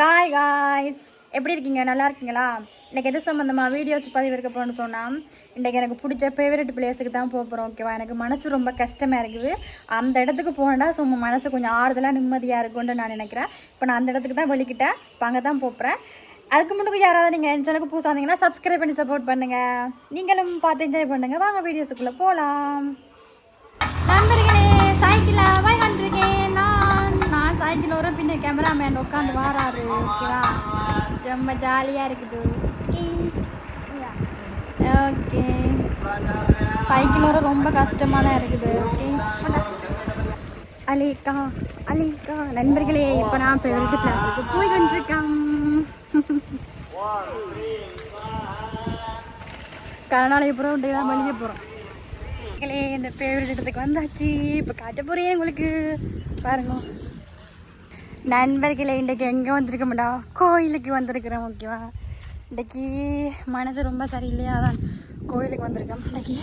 காய் காய்ஸ் எப்படி இருக்கீங்க? நல்லா இருக்கீங்களா? எனக்கு எது சம்மந்தமாக வீடியோஸ் பதிவு இருக்க போகணும்னு சொன்னால் இன்றைக்கி எனக்கு பிடிச்ச ஃபேவரட் பிளேஸுக்கு தான் போக போகிறோம் ஓகேவா எனக்கு மனசு ரொம்ப கஷ்டமாக இருக்குது. அந்த இடத்துக்கு போனேன்னா சும்மா மனசு கொஞ்சம் ஆறுதலாக நிம்மதியாக இருக்கும்னு நான் நினைக்கிறேன். இப்போ நான் அந்த இடத்துக்கு தான் வலிக்கிட்டேன் இப்போ அங்கே தான் போகிறேன் அதுக்கு முன்னுக்கு யாராவது நீங்கள் என் சேனலுக்கு புதுசாக இருந்தீங்கன்னா சப்ஸ்கிரைப் பண்ணி சப்போர்ட் பண்ணுங்கள் நீங்களும் பார்த்து என்ஜாய் பண்ணுங்கள் வாங்க வீடியோஸுக்குள்ளே போகலாம் நண்பர்களே சைக்கிளில் நான் பின்ன கேமராமேன் உட்காந்து வாராரு ஓகேவா ரொம்ப ஜாலியாக இருக்குது. ஓகே சைக்கிள் ரொம்ப கஷ்டமாக தான் இருக்குது ஓகே அலிக்கா அலிக்கா நண்பர்களே இப்போ நான் ஃபேவரட் கிளாஸுக்கு போய் கொண்டிருக்கேன் கருணாலயபுரம் உண்டு தான் வெளியே போகிறோம் இந்த ஃபேவரட் இடத்துக்கு வந்தாச்சு இப்போ காட்ட போகிறேன் உங்களுக்கு. பாருங்க. நண்பர்களே இன்றைக்கு எங்கே வந்திருக்க மாட்டா கோயிலுக்கு வந்திருக்கிறோம் ஓகேவா இன்றைக்கி மனசு ரொம்ப சரியில்லையா தான் கோயிலுக்கு வந்திருக்கோம். இன்றைக்கி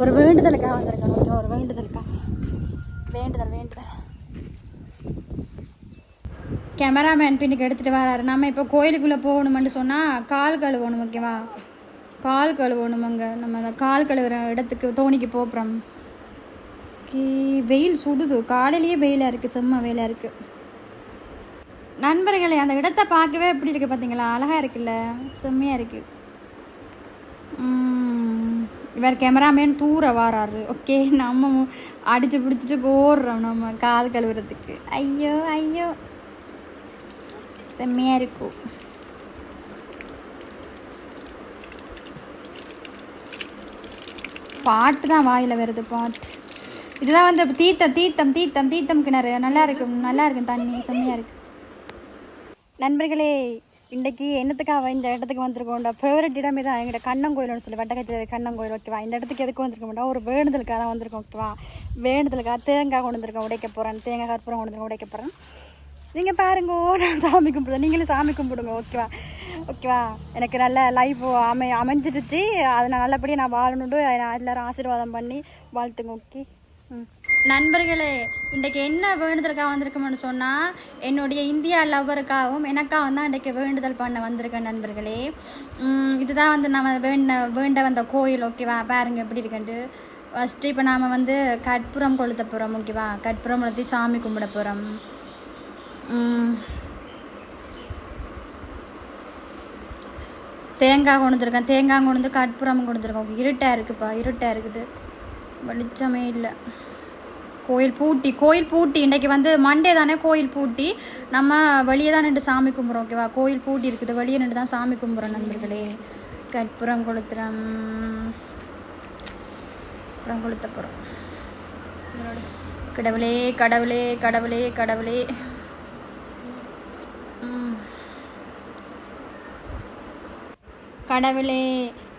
ஒரு வேண்டுதலுக்காக வந்திருக்கோம் ஓகேவா ஒரு வேண்டுதலுக்காக. வேண்டுதல் வேண்டுதல். கேமராமேன் பின்னுக்கு எடுத்துகிட்டு வராரு. நம்ம இப்போ கோயிலுக்குள்ளே போகணுமென்னு சொன்னால் கால் கழுவணும் ஓகேவா கால் கழுவணும் அங்கே. நம்ம அந்த கால் கழுவுற இடத்துக்கு தோணிக்கு போகிறோம் வெயில் சுடுது. காலையிலேயே வெயிலாக இருக்குது செம்ம வெயிலாக இருக்குது நண்பர்களே அந்த இடத்தை பார்க்கவே எப்படி இருக்குது பார்த்தீங்களா? அழகாக இருக்குல்ல? செம்மையாக இருக்குது இவர் கேமராமேன் தூர வாராரு. ஓகே நம்ம அடித்து பிடிச்சிட்டு போடுறோம் நம்ம கால் கழுவுறதுக்கு. ஐயோ ஐயோ. செம்மையாக இருக்கும் பாட்டு தான் வாயில் வருது பாட்டு. இதுதான் வந்து தீர்த்தம் தீர்த்தம் தீர்த்தம் தீர்த்தம் கிணறு. நல்லா இருக்கும் நல்லா இருக்கும் தண்ணி. செம்மையாக இருக்கு. நண்பர்களே இன்றைக்கி என்னத்துக்காக இந்த இடத்துக்கு வந்திருக்கோம்டா? ஃபேவரட் இடமே தான் எங்கள்கிட்ட கண்ணன் கோயில்னு சொல்லி வட்டக்கச்சி கண்ணங்கோயில் ஓகேவா இந்த இடத்துக்கு எதுக்கு வந்திருக்கோம்டா? ஒரு வேண்டுதலுக்காக தான் வந்திருக்கோம் ஓகேவா வேண்டுதலுக்காக தேங்காய் கொண்டு வந்திருக்கோம் உடைக்க போகிறேன் தேங்காய் கற்பூரம் கொண்டு வந்திருக்கோம் உடைக்க போகிறேன் நீங்கள் பாருங்க நான் சாமி கும்பிடுறேன். நீங்களும் சாமி கும்பிடுங்க ஓகேவா ஓகேவா எனக்கு நல்ல லைஃப் அமை அமைஞ்சிடுச்சு. அதை நான் நல்லபடியாக நான் வாழணுண்டு நான் எல்லாரும் ஆசீர்வாதம் பண்ணி வாழ்த்துங்க ஓகே ம். நண்பர்களே இன்றைக்கு என்ன வேண்டுதலுக்காக வந்திருக்கோம்னு சொன்னால் என்னுடைய இந்தியா லவ்வருக்காகவும் எனக்காகவும் தான் இன்றைக்கு வேண்டுதல் பண்ண வந்திருக்கேன் நண்பர்களே. இதுதான் வந்து நம்ம வேண்ட வேண்ட வந்த கோயில் ஓகேவா பாருங்க எப்படி இருக்குன்ட்டு. ஃபஸ்ட்டு இப்போ நாம் வந்து கற்பூரம் கொளுத்த போகிறோம் ஓகேவா கற்பூரம் கொளுத்தி சாமி கும்பிட போகிறோம் தேங்காய் கொண்டுருக்கேன் தேங்காய் கொண்டு வந்து கற்பூரம் கொண்டு இருட்டாக இருக்குப்பா இருட்டாக இருக்குது. வெளிச்சமே இல்லை. கோயில் பூட்டி கோயில் பூட்டி இன்றைக்கி வந்து மண்டே தானே கோயில் பூட்டி. நம்ம வெளியே தான் நின்று சாமி கும்பிட்றோம் ஓகேவா கோயில் பூட்டி இருக்குது வெளியே நின்று தான் சாமி கும்பிட்றோம் நண்பர்களே. கற்பூரம் கொளுத்துறோம். அப்புறம் கொளுத்த போகிறோம் கடவுளே கடவுளே கடவுளே கடவுளே. கடவுளே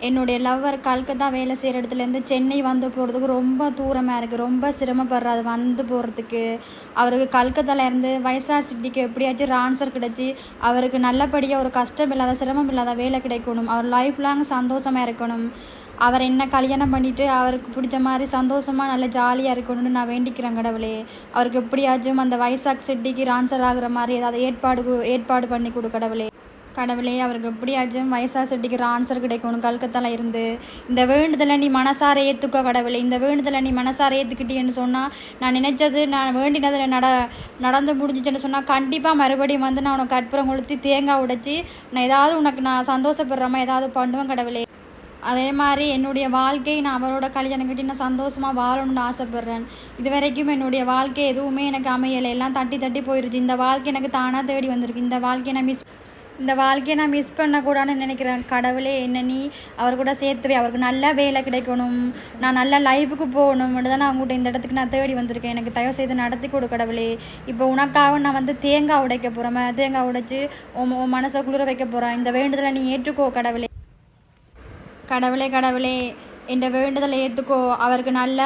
என்னுடைய லவ்வர் கல்கத்தா வேலை செய்கிற இடத்துலேருந்து சென்னை வந்து போகிறதுக்கு ரொம்ப தூரமாக இருக்குது ரொம்ப சிரமப்படுறாரு வந்து போகிறதுக்கு அவருக்கு கல்கத்தால இருந்து வயசா சிட்டிக்கு எப்படியாச்சும் ட்ரான்ஸ்ஃபர் கிடச்சி அவருக்கு நல்லபடியாக ஒரு கஷ்டம் இல்லாத சிரமம் இல்லாத வேலை கிடைக்கணும். அவர் லைஃப் லாங் சந்தோஷமாக இருக்கணும். அவர் என்ன கல்யாணம் பண்ணிவிட்டு அவருக்கு பிடிச்ச மாதிரி சந்தோஷமாக நல்ல ஜாலியாக இருக்கணும்னு நான் வேண்டிக்கிறேன் கடவுளே. அவருக்கு எப்படியாச்சும் அந்த வைசாக் சிட்டிக்கு ஆன்சர் ஆகிற மாதிரி ஏதாவது ஏற்பாடு கு- ஏற்பாடு பண்ணி கொடு கடவுளே. கடவுளே அவருக்கு எப்படியாச்சும் வயசா செட்டிக்கிற ஆன்சர் கிடைக்கணும் கல்கத்தால இருந்து இந்த வேண்டுதலை நீ மனசார ஏற்றுக்கோ கடவுளே இந்த வேண்டுதலை நீ மனசார ஏற்றுக்கிட்டேன்னு சொன்னால் நான் நினைச்சது நான் வேண்டினதில் நட நடந்து முடிஞ்சிச்சுன்னு சொன்னால் கண்டிப்பாக மறுபடியும் வந்து நான் உனக்கு கற்பூரம் கொளுத்தி தேங்காய் உடைச்சி நான் ஏதாவது உனக்கு நான் சந்தோஷப்படுறமா ஏதாவது பண்ணுவேன் கடவுளே. அதே மாதிரி என்னுடைய வாழ்க்கை நான் அவரோட கல்யாணம் கட்டி நான் சந்தோஷமாக வாழணும்னு ஆசைப்பட்றேன். இது வரைக்கும் என்னுடைய வாழ்க்கை எதுவுமே எனக்கு அமையலை. எல்லாம் தட்டி தட்டி போயிருச்சு. இந்த வாழ்க்கை எனக்கு தானாக தேடி வந்திருக்கு. இந்த வாழ்க்கையை நான் மிஸ் இந்த வாழ்க்கையை நான் மிஸ் பண்ணக்கூடாதுன்னு நினைக்கிறேன். கடவுளே என்ன நீ அவர் கூட சேர்த்து போய் அவருக்கு நல்ல வேலை கிடைக்கணும். நான் நல்ல லைஃபுக்கு போகணும். தான் நான் உங்கள்கிட்ட இந்த இடத்துக்கு நான் தேடி வந்திருக்கேன். எனக்கு தயவு செய்து நடத்தி கொடு கடவுளே. இப்போ உனக்காக நான் வந்து தேங்காய் உடைக்க போகிறேன் தேங்காய் உடைச்சி உன் மனசை குளிர வைக்க போகிறேன் இந்த வேண்டுதலை நீ ஏற்றுக்கோ கடவுளே. கடவுளே கடவுளே. இந்த வேண்டுதலை ஏற்றுக்கோ அவருக்கு நல்ல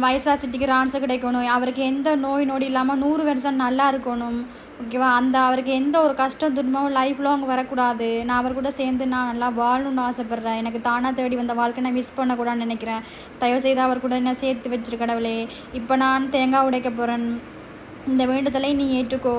வயசா சிட்டிக்கு ஆன்சர் கிடைக்கணும் அவருக்கு எந்த நோய் நொடி இல்லாமல் நூறு வருஷம் நல்லா இருக்கணும் ஓகேவா அந்த அவருக்கு எந்த ஒரு கஷ்டம் துன்பமும் லைஃப் லாங் வரக்கூடாது நான் அவர் கூட சேர்ந்து நான் நல்லா வாழணும்னு ஆசைப்பட்றேன் எனக்கு தானாக தேடி வந்த வாழ்க்கை நான் மிஸ் பண்ணக்கூடாதுன்னு நினைக்கிறேன் தயவு செய்து அவர் கூட என்ன சேர்த்து வச்சிரு கடவுளே இப்போ நான் தேங்காய் உடைக்க போகிறேன் இந்த வேண்டுதலை நீ ஏற்றுக்கோ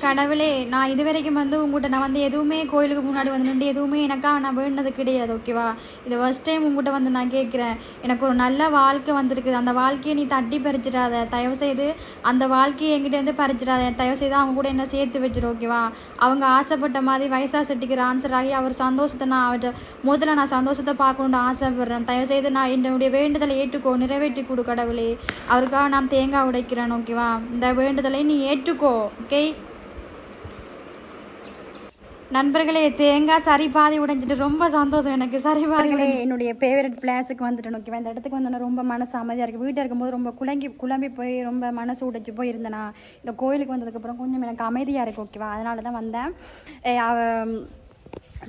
கடவுளே நான் இது வரைக்கும் வந்து உங்கள்கிட்ட நான் வந்து எதுவுமே கோயிலுக்கு முன்னாடி வந்து நின்று எதுவுமே எனக்காக நான் வேண்டது கிடையாது ஓகேவா இது ஃபஸ்ட் டைம் உங்கள்கிட்ட வந்து நான் கேட்குறேன். எனக்கு ஒரு நல்ல வாழ்க்கை வந்திருக்குது. அந்த வாழ்க்கையை நீ தட்டி பறிச்சிடாத. தயவு செய்து அந்த வாழ்க்கையை என்கிட்டேருந்து பறிச்சிடாத. தயவு செய்து அவங்க கூட என்ன சேர்த்து வச்சிரு ஓகேவா அவங்க ஆசைப்பட்ட மாதிரி வயசா செட்டிக்கிற ஆன்சர் ஆகி அவர் சந்தோஷத்தை நான் அவர்கிட்ட முதல்ல நான் சந்தோஷத்தை பார்க்கணுன்னு ஆசைப்படுறேன். தயவு செய்து நான் என்னுடைய வேண்டுதலை ஏற்றுக்கோ நிறைவேற்றி கொடு கடவுளே. அவருக்காக நான் தேங்காய் உடைக்கிறேன் ஓகேவா இந்த வேண்டுதலை நீ ஏற்றுக்கோ ஓகே நண்பர்களே தேங்காய் சரி பாதி உடைஞ்சிட்டு ரொம்ப சந்தோஷம் எனக்கு. சரி பாதி என்னுடைய ஃபேவரட் பிளேஸுக்கு வந்துட்டேன் ஓகேவா இந்த இடத்துக்கு வந்தோன்னா ரொம்ப மனசு அமைதியாக இருக்குது வீட்டில் இருக்கும்போது ரொம்ப குழங்கி குழம்பி போய் ரொம்ப மனசு உடைச்சு போயிருந்தேனா இந்த கோயிலுக்கு வந்ததுக்கப்புறம் கொஞ்சம் எனக்கு அமைதியாக இருக்குது ஓகேவா அதனால தான் வந்தேன்.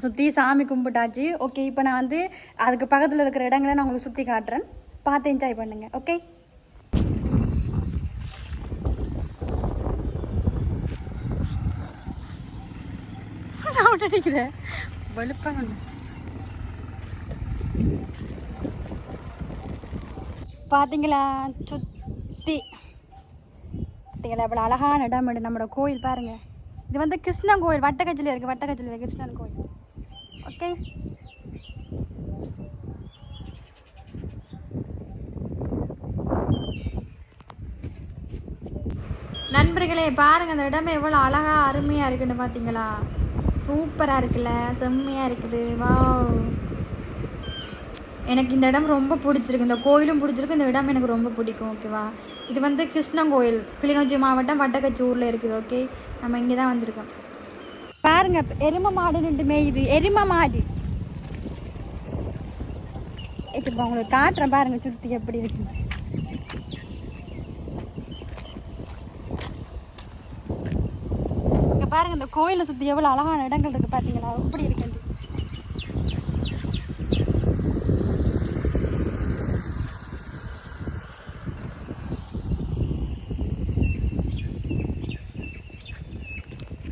சுற்றி சாமி கும்பிட்டாச்சு. ஓகே இப்போ நான் வந்து அதுக்கு பக்கத்தில் இருக்கிற இடங்களை நான் உங்களுக்கு சுற்றி காட்டுறேன். பார்த்து என்ஜாய் பண்ணுங்கள் ஓகே போட்டு அடிக்கிறேன் வெளுப்பாங்க. பார்த்தீங்களா சுற்றி பார்த்தீங்களா இவ்வளோ அழகான இடம் இது. நம்மளோட கோயில் பாருங்க. இது வந்து கிருஷ்ணன் கோயில். வட்டக்கச்சில் இருக்குது வட்டக்கச்சில் இருக்குது கிருஷ்ணன் கோயில். ஓகே நண்பர்களே பாருங்கள் அந்த இடமே எவ்வளோ அழகாக அருமையாக இருக்குன்னு பார்த்தீங்களா சூப்பராக இருக்குல்ல செம்மையாக இருக்குது. வாவ். எனக்கு இந்த இடம் ரொம்ப பிடிச்சிருக்கு. இந்த கோயிலும் பிடிச்சிருக்கு. இந்த இடம் எனக்கு ரொம்ப பிடிக்கும் ஓகேவா இது வந்து கிருஷ்ணன் கோயில் கிளிநொச்சி மாவட்டம் வட்டக்கச்சி ஊரில் இருக்குது ஓகே நம்ம இங்கே தான் வந்திருக்கோம். பாருங்க எரும மாடு நின்று மேயுது. எரும மாடு. இப்போ உங்களுக்கு காட்டுறேன் பாருங்க சுற்றி எப்படி இருக்குது இங்க பாருங்க இந்த கோயிலை சுற்றி எவ்வளோ அழகான இடங்கள் இருக்குது பார்த்தீங்களா எப்படி இருக்குது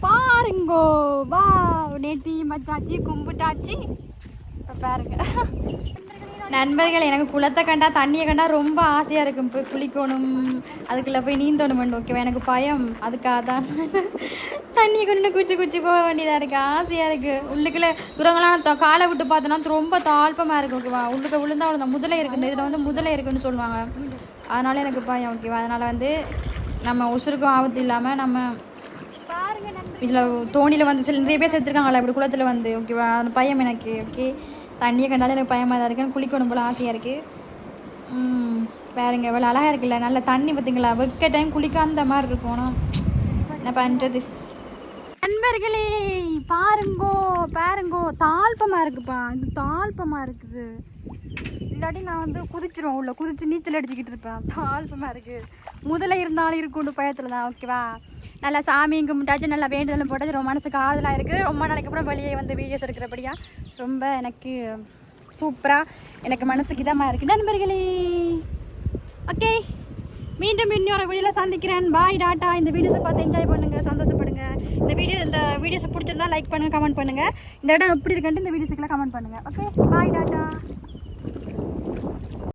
பாருங்கோ வா நேத்தி மச்சாச்சி கும்பிட்டாச்சி. இப்போ பாருங்க. நண்பர்கள் எனக்கு குளத்தை கண்டா தண்ணியை கண்டா ரொம்ப ஆசையாக இருக்கும். போய் குளிக்கணும் அதுக்குள்ளே போய் நீந்தணும் ஓகேவா? எனக்கு பயம். அதுக்காக தான் தண்ணியை கொண்டு குச்சி குச்சி போக வேண்டியதாக இருக்குது ஆசையாக இருக்குது உள்ளுக்குள்ள தூரங்களாம் காலை விட்டு பார்த்தோன்னா ரொம்ப தாழ்ப்பமாக இருக்குது ஓகேவா? உள்ளுக்க விழுந்தா அவ்வளோ முதலை இருக்குது. இதில் வந்து முதலை இருக்குன்னு சொல்லுவாங்க. அதனால எனக்கு பயம் ஓகேவா? அதனால் வந்து நம்ம உசுருக்கும் ஆபத்து இல்லாமல் நம்ம இதில் தோணியில் வந்து சில நிறைய பேர் செத்துருக்காங்களா இப்படி குளத்தில் வந்து ஓகேவா அந்த பயம் எனக்கு ஓகே தண்ணியை கண்டாலே எனக்கு பயமாக தான் இருக்குது குளிக்கணும் போல ஆசையாக இருக்குது ம் பாருங்க இவ்வளோ அழகாக இருக்குல்ல. நல்ல தண்ணி பார்த்தீங்களா வெக்க டைம் குளிக்காத மாதிரி இருக்கும். ஆனால் என்ன பண்ணுறது நண்பர்களே பாருங்கோ பாருங்கோ. தாழ்பமாக இருக்குப்பா. இது தாழ்பமாக இருக்குது. இல்லாட்டி நான் வந்து குதிச்சிருவேன் உள்ள. குதிச்சு நீச்சல் அடிச்சுக்கிட்டு இருப்பேன். தாழ்பமாக இருக்குது முதல்ல இருந்தாலும் இருக்கும்னு பயத்தில் தான் ஓகேவா நல்லா சாமி கும்பிட்டாச்சு நல்லா வேண்டுதலும் போட்டாச்சு ரொம்ப மனசுக்கு ஆறுதலாக இருக்குது ரொம்ப நாளைக்கு அப்புறம் வெளியே வந்து வீடியோஸ் எடுக்கிறபடியா ரொம்ப எனக்கு சூப்பராக எனக்கு மனசுக்கு இதமாக இருக்குது நண்பர்களே ஓகே. மீண்டும் இன்னொரு வீடியோவில் சந்திக்கிறேன். Bye tata. இந்த வீடியோஸை பார்த்து என்ஜாய் பண்ணுங்கள் சந்தோஷப்படுங்க. இந்த வீடியோ இந்த வீடியோஸை பிடிச்சிருந்தா லைக் பண்ணுங்கள் கமெண்ட் பண்ணுங்கள் இந்த இடம் எப்படி இருக்குன்ட்டு இந்த வீடியோஸுக்கெல்லாம் கமெண்ட் பண்ணுங்கள் ஓகே பாய் டாட்டா.